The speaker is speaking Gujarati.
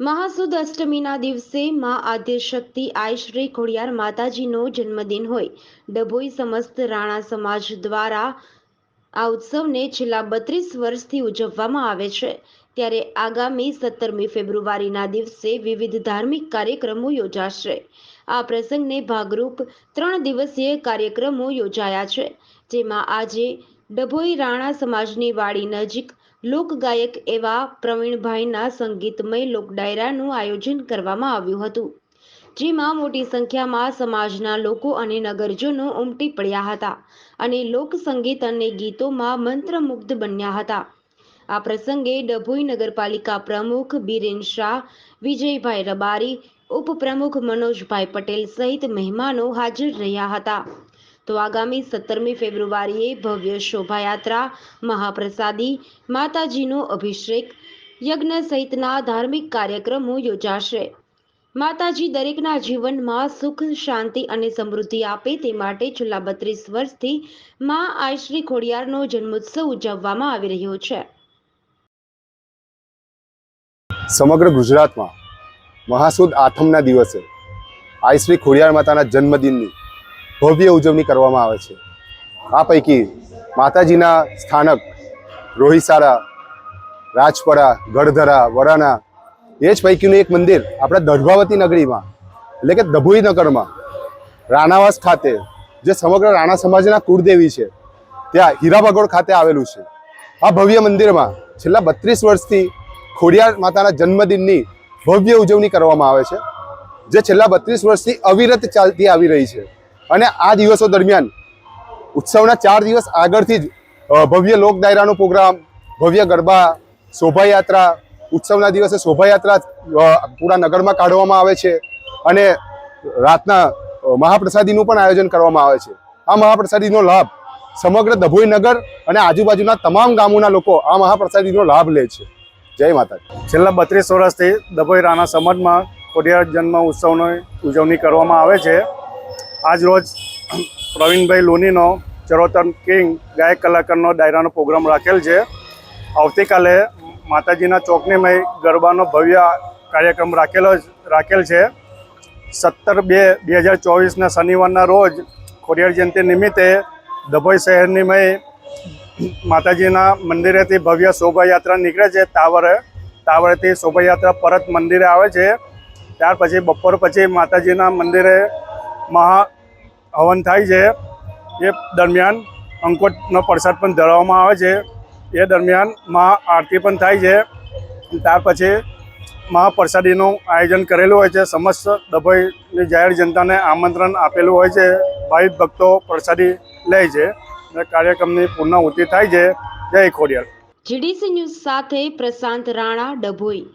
મહાસુદ અષ્ટમીના દિવસે મા આદ્યશક્તિ આઈશ્રી ખોડિયાર માતાજીનો જન્મદિન હોય. ડભોઈ સમસ્ત રાણા સમાજ દ્વારા આ ઉત્સવને છેલ્લા બત્રીસ વર્ષથી ઉજવવામાં આવે છે. ત્યારે આગામી સત્તરમી ફેબ્રુઆરીના દિવસે વિવિધ ધાર્મિક કાર્યક્રમો યોજાશે. આ પ્રસંગને ભાગરૂપ ત્રણ દિવસીય કાર્યક્રમો યોજાયા છે. જેમાં આજે ડભોઈ રાણા સમાજની વાડી નજીક લોકગાયક એવા પ્રવીણભાઈના સંગીતમય લોકડાયરાનું આયોજન કરવામાં આવ્યું હતું, જેમાં મોટી સંખ્યામાં સમાજના લોકો અને નગરજનો ઉમટી પડ્યા હતા અને લોકસંગીત અને ગીતોમાં મંત્રમુગ્ધ બન્યા હતા. આ પ્રસંગે ડભોઈ નગરપાલિકા પ્રમુખ બિરેન શાહ, વિજયભાઈ રબારી, ઉપપ્રમુખ મનોજભાઈ પટેલ સહિત મહેમાનો હાજર રહ્યા હતા. તો આગામી સત્તરમી ફેબ્રુઆરીએ ભવ્ય શોભાયાત્રા મહાપ્રસાદી, માતાજીનો અભિષેક, યજ્ઞ સહિતના ધાર્મિક કાર્યક્રમો યોજાશે. માતાજી દરેકના જીવનમાં સુખ, શાંતિ અને સમૃદ્ધિ આપે તે માટે છેલ્લા બત્રીસ વર્ષથી મા આયશ્રી ખોડિયારનો જન્મોત્સવ ઉજવવામાં આવી રહ્યો છે. સમગ્ર ગુજરાતમાં મહાસુદ આઠમના દિવસે આયશ્રી ખોડિયાર માતાના જન્મદિનની ભવ્ય ઉજવણી કરવામાં આવે છે. આ પૈકી માતાજીના સ્થાનક રોહિસારા, રાજપરા, ગઢધરા વરાણા એ જ પૈકીનું એક મંદિર આપણા દર્ભાવતી નગરીમાં, એટલે કે દભોઈ નગરમાં, રાણાવાસ ખાતે, જે સમગ્ર રાણા સમાજના કુળદેવી છે, ત્યાં હીરાબગોળ ખાતે આવેલું છે. આ ભવ્ય મંદિરમાં છેલ્લા બત્રીસ વર્ષથી ખોડિયાર માતાના જન્મદિનની ભવ્ય ઉજવણી કરવામાં આવે છે, જે છેલ્લા બત્રીસ વર્ષથી અવિરત ચાલતી આવી રહી છે. અને આ દિવસો દરમિયાન ઉત્સવના ચાર દિવસ આગળથી જ ભવ્ય લોક ડાયરાનો પ્રોગ્રામ, ભવ્ય ગરબા, શોભાયાત્રા, ઉત્સવના દિવસે શોભાયાત્રા પૂરા નગરમાં કાઢવામાં આવે છે અને રાતના મહાપ્રસાદીનું પણ આયોજન કરવામાં આવે છે. આ મહાપ્રસાદીનો લાભ સમગ્ર દભોઈ નગર અને આજુબાજુના તમામ ગામોના લોકો આ મહાપ્રસાદીનો લાભ લે છે. જય માતાજી. છેલ્લા બત્રીસ વર્ષથી દભોઈ રાણા સમાજમાં કોડિયાર જન્મ ઉત્સવની ઉજવણી કરવામાં આવે છે. આજ રોજ પ્રવીણભાઈ લોનીનો ચરોતર કિંગ ગાયક કલાકારનો ડાયરાનો પ્રોગ્રામ રાખેલ છે. આવતીકાલે માતાજીના ચોકની મય ગરબાનો ભવ્ય કાર્યક્રમ રાખેલો રાખેલ છે. સત્તર બે બે હજાર ચોવીસના શનિવારના રોજ ખોડિયાર જયંતિ નિમિત્તે ડભોઈ શહેરની મય માતાજીના મંદિરેથી ભવ્ય શોભાયાત્રા નીકળે છે. તાવરે તાવરેથી શોભાયાત્રા પરત મંદિરે આવે છે. ત્યાર પછી બપોર પછી માતાજીના મંદિરે મહા હવન થાય છે. એ દરમિયાન અંકોટનો પ્રસાદ પણ ધરવામાં આવે છે. એ દરમિયાન મહા આરતી પણ થાય છે. ત્યાર પછી મહાપ્રસાદીનું આયોજન કરેલું હોય છે. સમસ્ત ડભોઈની જાહેર જનતાને આમંત્રણ આપેલું હોય છે. ભાવિક ભક્તો પ્રસાદી લે છે અને કાર્યક્રમની પૂર્ણાહુતિ થાય છે. જય ખોડિયાર. જીડીસી ન્યૂઝ સાથે પ્રશાંત રાણા ડભોઈ.